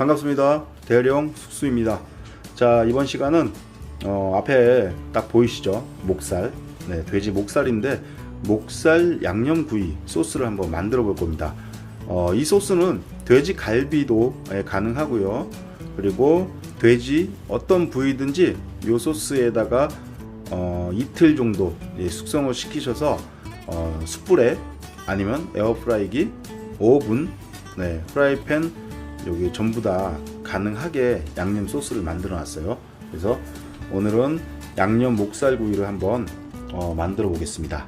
반갑습니다. 대령 숙수입니다. 자 이번 시간은 어, 앞에 딱 보이시죠? 목살, 네 돼지 목살인데 목살 양념구이 소스를 한번 만들어 볼 겁니다. 어, 이 소스는 돼지 갈비도 예, 가능하고요. 그리고 돼지 어떤 부위든지 이 소스에다가 어, 이틀 정도 예, 숙성을 시키셔서 어, 숯불에 아니면 에어프라이기, 오븐, 네, 프라이팬 여기 전부 다 가능하게 양념 소스를 만들어 놨어요. 그래서 오늘은 양념 목살구이를 한번 어, 만들어 보겠습니다.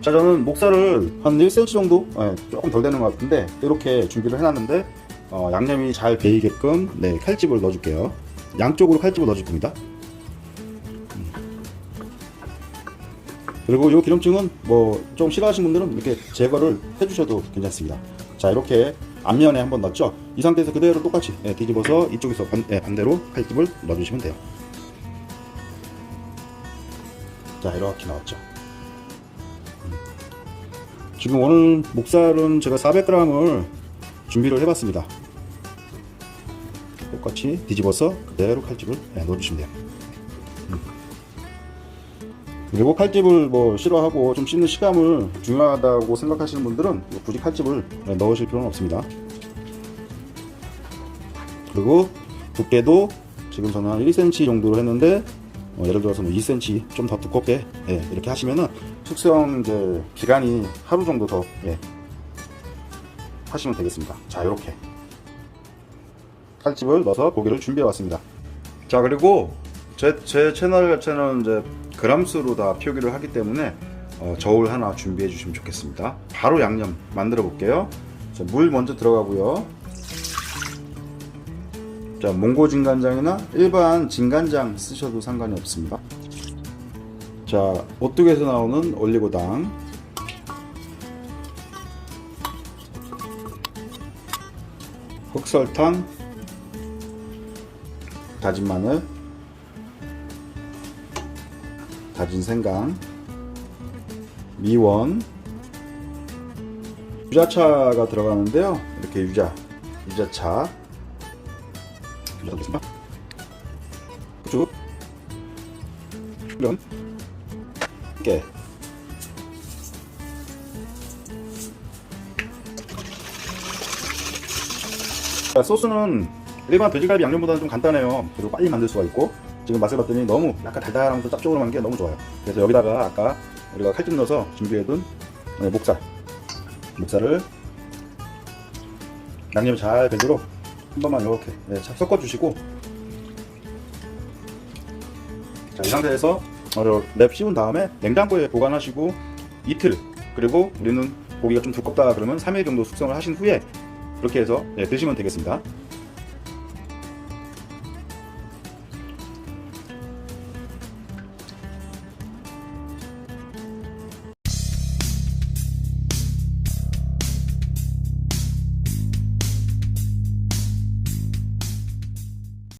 자, 저는 목살을 한 1cm 정도 예, 조금 덜 되는 것 같은데 이렇게 준비를 해놨는데 어, 양념이 잘 배이게끔 네, 칼집을 넣어줄게요. 양쪽으로 칼집을 넣어줄 겁니다. 그리고 이 기름층은 뭐 좀 싫어하시는 분들은 이렇게 제거를 해주셔도 괜찮습니다. 자 이렇게 앞면에 한번 넣었죠. 이 상태에서 그대로 똑같이 예, 뒤집어서 이쪽에서 반, 예, 반대로 칼집을 넣어주시면 돼요. 자 이렇게 나왔죠. 음. 지금 오늘 목살은 제가 400g을 준비를 해봤습니다. 똑같이 뒤집어서 그대로 칼집을 예, 넣어주시면 돼요. 그리고 칼집을 뭐 싫어하고 좀 씹는 식감을 중요하다고 생각하시는 분들은 뭐 굳이 칼집을 넣으실 필요는 없습니다. 그리고 두께도 지금 저는 한 1cm 정도로 했는데 어, 예를 들어서 뭐 2cm 좀 더 두껍게 예, 이렇게 하시면은 숙성 이제 기간이 하루 정도 더 예, 하시면 되겠습니다. 자 이렇게 칼집을 넣어서 고기를 준비해 왔습니다. 자 그리고 제, 제 채널 자체는 이제 그람수로 다 표기를 하기 때문에 어, 저울 하나 준비해 주시면 좋겠습니다. 바로 양념 만들어 볼게요. 자, 물 먼저 들어가고요. 자, 몽고 진간장이나 일반 진간장 쓰셔도 상관이 없습니다. 자, 오뚜기에서 나오는 올리고당. 흑설탕, 다진 마늘, 다진 생강, 미원, 유자차가 들어가는데요. 이렇게 유자, 유자차, 유자 넣겠습니다. 후추, 면, 깨. 자, 소스는 일반 돼지갈비 양념보다는 좀 간단해요. 그리고 빨리 만들 수가 있고 지금 맛을 봤더니 너무 약간 달달하면서 짭조름한 게 너무 좋아요. 그래서 여기다가 아까 우리가 칼집 넣어서 준비해둔 네, 목살 목살을 양념 잘 배도록 한 번만 이렇게 네, 잘 섞어주시고 자, 이 상태에서 어, 랩 씌운 다음에 냉장고에 보관하시고 이틀 그리고 우리는 고기가 좀 두껍다 그러면 3일 정도 숙성을 하신 후에 그렇게 해서 네, 드시면 되겠습니다.